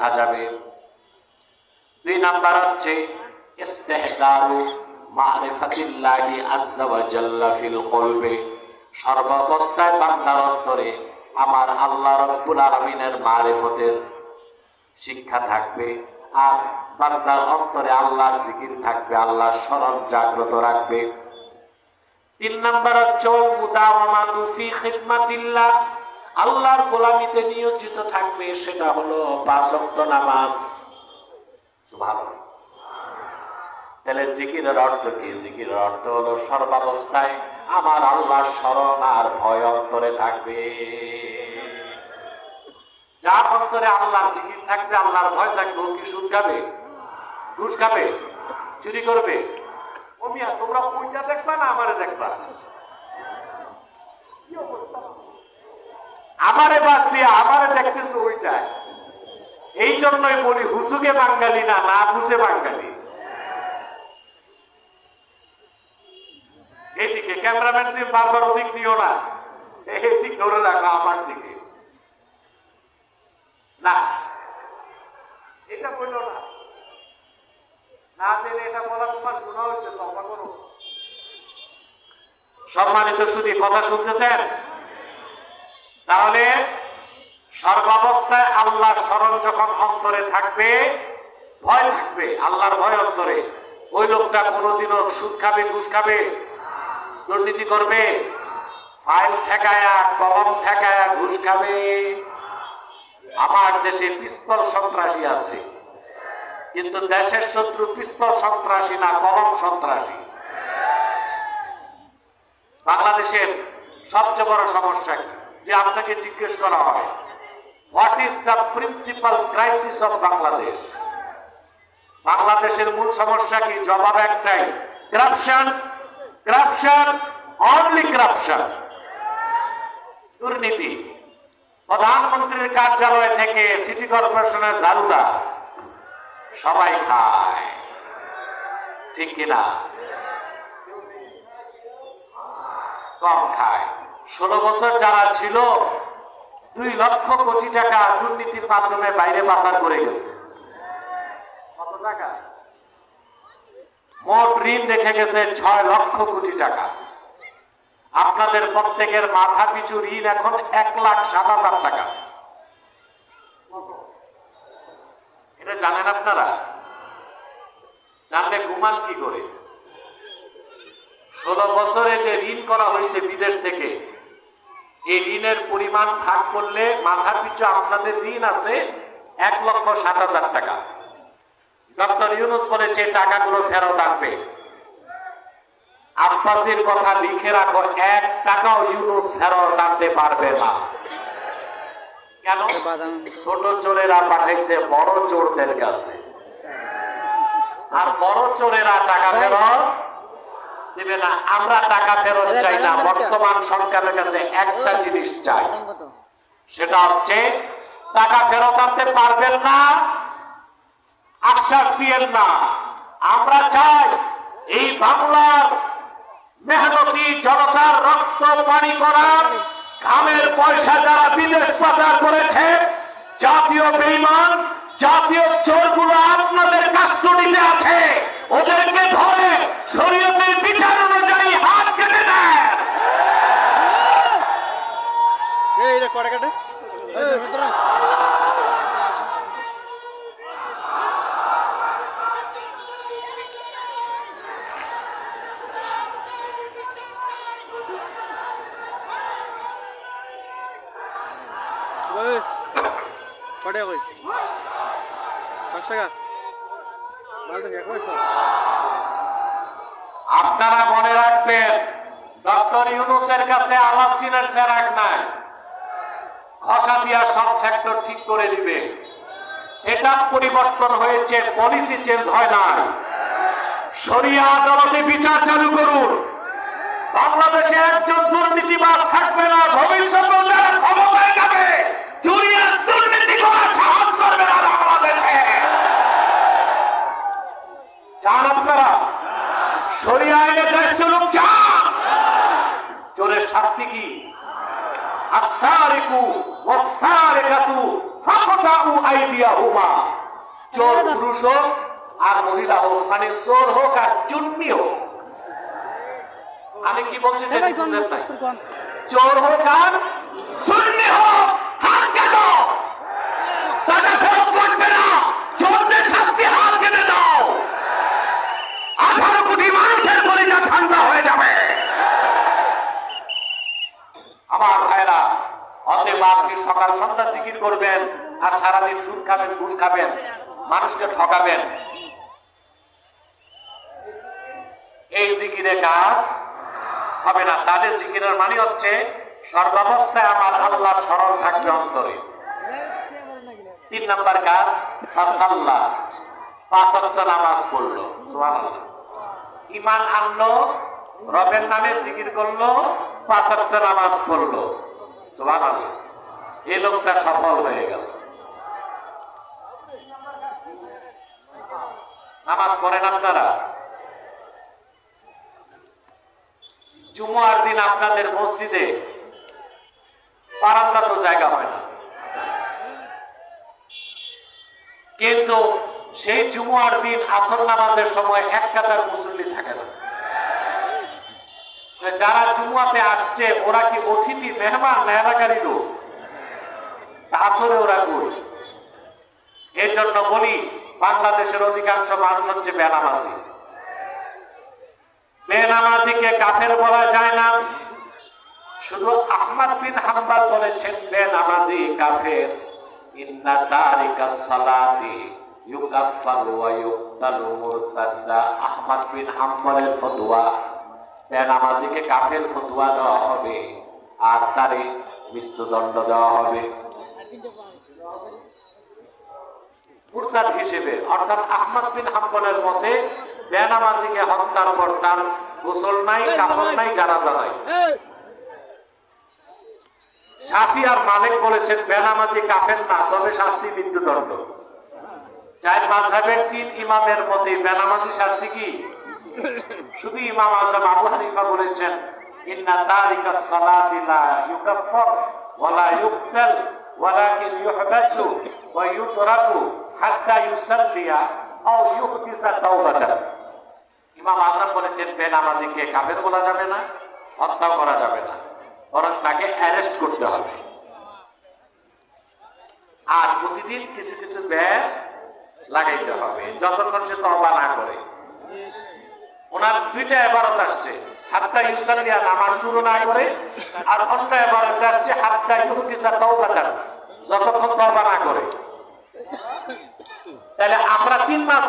বোঝা যাবে। দুই নাম্বার হচ্ছে মারিফাতিল্লাহি আজ্জা ওয়া জাল্লা ফিল কলবে। সর্বাবস্থায় বান্দার অন্তরে আমার আল্লাহ রব্বুল আলামিনের মারিফতের শিক্ষা থাকবে আর বান্দার অন্তরে আল্লাহর জিকির থাকবে, আল্লাহর স্মরণ জাগ্রত রাখবে। তিন নাম্বার হচ্ছে মুদাওয়ামাতু ফি খিদমাতিল্লাহ। আল্লাহর গোলামিতে নিয়োজিত থাকবে, সেটা হলো পাঁচ ওয়াক্ত নামাজ। তাহলে জিকিরের অর্থ কি? জিকিরের অর্থ হলো সর্বাবস্থায় আমার আল্লাহর স্মরণ আর ভয় অন্তরে থাকবে। যার অন্তরে আল্লাহর জিকির থাকবে, আল্লাহর ভয় থাকবে কি সুদ খাবে? ঘুষ খাবে? চুরি করবে? ও মিয়া, তোমরা ওইটা দেখবা না আমারে দেখবা? কি অবস্থা? আমারে বাদ দিয়ে আমারে দেখতেছো ওইটাই। এই জন্যই বলি হুসুকে বাঙালি না না বুঝে বাঙালি। এইদিকে ক্যামেরাম্যান তুমি বারবার ওদিক নিও না। এই দিক ধরে রাখো আমার দিকে। না, এটা বলল না। না জেনে এটা বলা তোমার গুণা হয়েছে, তবা করো। সম্মানিত শুধু কথা শুনতেছেন? তাহলে সর্বাবস্থায় আল্লাহর স্মরণ যখন অন্তরে থাকবে, ভয় থাকবে, আল্লাহর ভয় অন্তরে। ওই লোকটা কোনোদিনও সুদ খাবে, ঘুষ খাবে, দুর্নীতি করবে, ফাইল ঠেকায়া, কলম ঠেকায়া ঘুষ খাবে। আমার দেশে পিস্তল সন্ত্রাসী আছে। কিন্তু দেশের শত্রু পিস্তল সন্ত্রাসী না, কলম সন্ত্রাসী। বাংলাদেশের সবচেয়ে বড় সমস্যা কি? যে আপনাকে জিজ্ঞেস করা হয় what is the principal crisis of Bangladesh বাংলাদেশের মূল সমস্যা কি? জবাব একটাই করাপশন করাপশন অনলি করাপশন দুর্নীতি। প্রধানমন্ত্রীর কার্যালয় থেকে সিটি কর্পোরেশনের ঝাড়ুদা সবাই খায়। ঠিক কিনা? কম খায়। ষোলো বছর যারা ছিল, দুই লক্ষ কোটি টাকা দুর্নীতির মাধ্যমে বাইরে পাচার করে গেছে। কত টাকা? মোট ঋণ রেখে গেছে ছয় লক্ষ কোটি টাকা। আপনাদের প্রত্যেকের মাথা পিছু ঋণ এখন এক লাখ সাত হাজার টাকা। এটা জানেন আপনারা? জানলে ঘুমান কি করে? ষোলো বছরে যে ঋণ করা হয়েছে বিদেশ থেকে এই ঋণের পরিমাণ ভাগ করলে মাথা পিছু আপনাদের ঋণ আছে এক লক্ষ সাত হাজার টাকা। ডক্টর ইউনুস বলেছে টাকাগুলো ফেরত আনবে। আব্বাসের কথা লিখে রাখো এক টাকাও ইউনুস ফেরত আনতে পারবে না। কেন? ছোট চোরেরা পাঠাইছে বড় চোরদের কাছে। আর বড় চোরেরা টাকা ফেরত দিবে না আমরা টাকা ফেরত চাই না বর্তমান সরকারের কাছে একটা জিনিস চাই। সেটা হচ্ছে টাকা ফেরত আনতে পারবেন না আশ্বাস দিয়েন না। আমরা চাই এই বাংলার মেহনতি জনতার রক্ত পানি করার ঘামের পয়সা যারা বিদেশ পাচার করেছে জাতীয় বেইমান জাতীয় চোরগুলো আপনাদের কাস্টডিতে আছে ওদেরকে ধরে শরীয়তের বিচার অনুযায়ী হাত কেটে দেয় কাটে আপনারা মনে রাখবেন ডক্টর ইউনুসের কাছে আলাউদ্দিনের সেরাক নাই। খসা দিয়া সব সেক্টর ঠিক করে দিবে সেটা পরিবর্তন হয়েছে পলিসি চেঞ্জ হয় নাই। শরিয়া আদালতে বিচার চালু করুন। বাংলাদেশে একজন দুর্নীতিবাজ থাকবে না, ভবিষ্যতে যারা ক্ষমতায় যাবে। চুরি দুর্নীতি করা সাহস করবে না বাংলাদেশে। চান আপনারা? শরিয়া আইনে দেশ চলুক, চান। চোরের শাস্তি কি? আসারিকু ওয়াসারিকাতু ফাকতাউ আইদিয়াহুমা। চোর পুরুষ হোক আর মহিলা হোক মানে চোর হোক আর চুন্নি হোক। আমি কি বলতে চাইছি বুঝেন নাই চোর হোক আর সুন্নি হোক হাত কেন টাকা ফেরত লাগবে না চোরদের শাস্তি হাত কেটে দাও আঠারো কোটি মানুষের পরিচা ঠান্ডা হয়ে যাবে আমার ভাইরা অতএব আপনি সকাল সন্ধ্যা জিকির করবেন আর সারাদিন সুদ খাবেন, ঘুষ খাবেন, মানুষকে ঠকাবেন। এই জিকিরে কাজ হবে না। তাহলে জিকিরের মানে হচ্ছে সর্বাবস্থায় আমার আল্লাহ স্মরণ থাকবে অন্তরে। তিন নাম্বার কাজ ফাসাল্লাহ পাঁচ নামাজ পড়ল। ইমান আনলো, রবের নামে জিকির করল, পাঁচ নামাজ পড়ল। সুবহানাল্লাহ। এই লোকটা সফল হয়ে গেল। নামাজ পড়েন আপনারা? জুমার দিন আপনাদের মসজিদে বারান্দা তো জায়গা হয় না। কিন্তু সেই জুমার দিন আসর নামাজের সময় এক কাতার মুসল্লি থাকে না। যারা জুমাতে আসছে, ওরা কি অতিথি, মেহমান, মেহমানকারী লোক? আসরে ওরা এই জন্য বলি, বাংলাদেশের অধিকাংশ মানুষ হচ্ছে বেনামাজি। বেনামাজিকে কাফের বলা যায় না। শুধু আহমদ বিন হাম্বাল বলেছেন, বেনামাজি কাফের। ইন্না তারিকা সালাতি ওয়া আহমদ বিন হাম্বলের ফতোয়া। বেনামাজিকে কাফের ফতোয়া দেওয়া হবে। আর তারে মৃত্যুদণ্ড দেওয়া হবে। মুরতাদ হিসেবে, অর্থাৎ আহমদ বিন হাম্বলের মতে, বেনামাজিকে হত্যার পর তার গোসল নাই কাপড় নাই, জানাজা নাই। সাফি আর মালিক বলেছেন, বেনামাজি কাফের না, তবে শাস্তি মৃত্যুদণ্ড চার মাঝহের তিন ইমামের মতে, বেনামাজি শাস্তি কি? শুধু ইমাম আজম আবু হানিফা বলেছেন, ইন্না তারিকা সালাতি লা ওয়ালা ইউকতাল। ইউহবাসু ওয়া ইউতরাকু হাত্তা ইউসাল্লিয়া আও ইউহদিসা তাওবাতান ইমাম আজম বলেছেন, বেনামাজিকে কাফের বলা যাবে না হত্যা করা যাবে না, বরং তাকে অ্যারেস্ট করতে হবে। আর প্রতিদিন কিছু কিছু ব্যয় লাগাইতে হবে, যতক্ষণ সে তবা না করে। ওনার দুইটা এবারত আসছে। হাত্তা ইউসাল্লিয়া নামাজ শুরু না করে আর অন্য এবারত আসছে হাত্তা ইউহদিসা তাওবাতান, যতক্ষণ তওবা না করে। তাহলে আমরা তিন মাস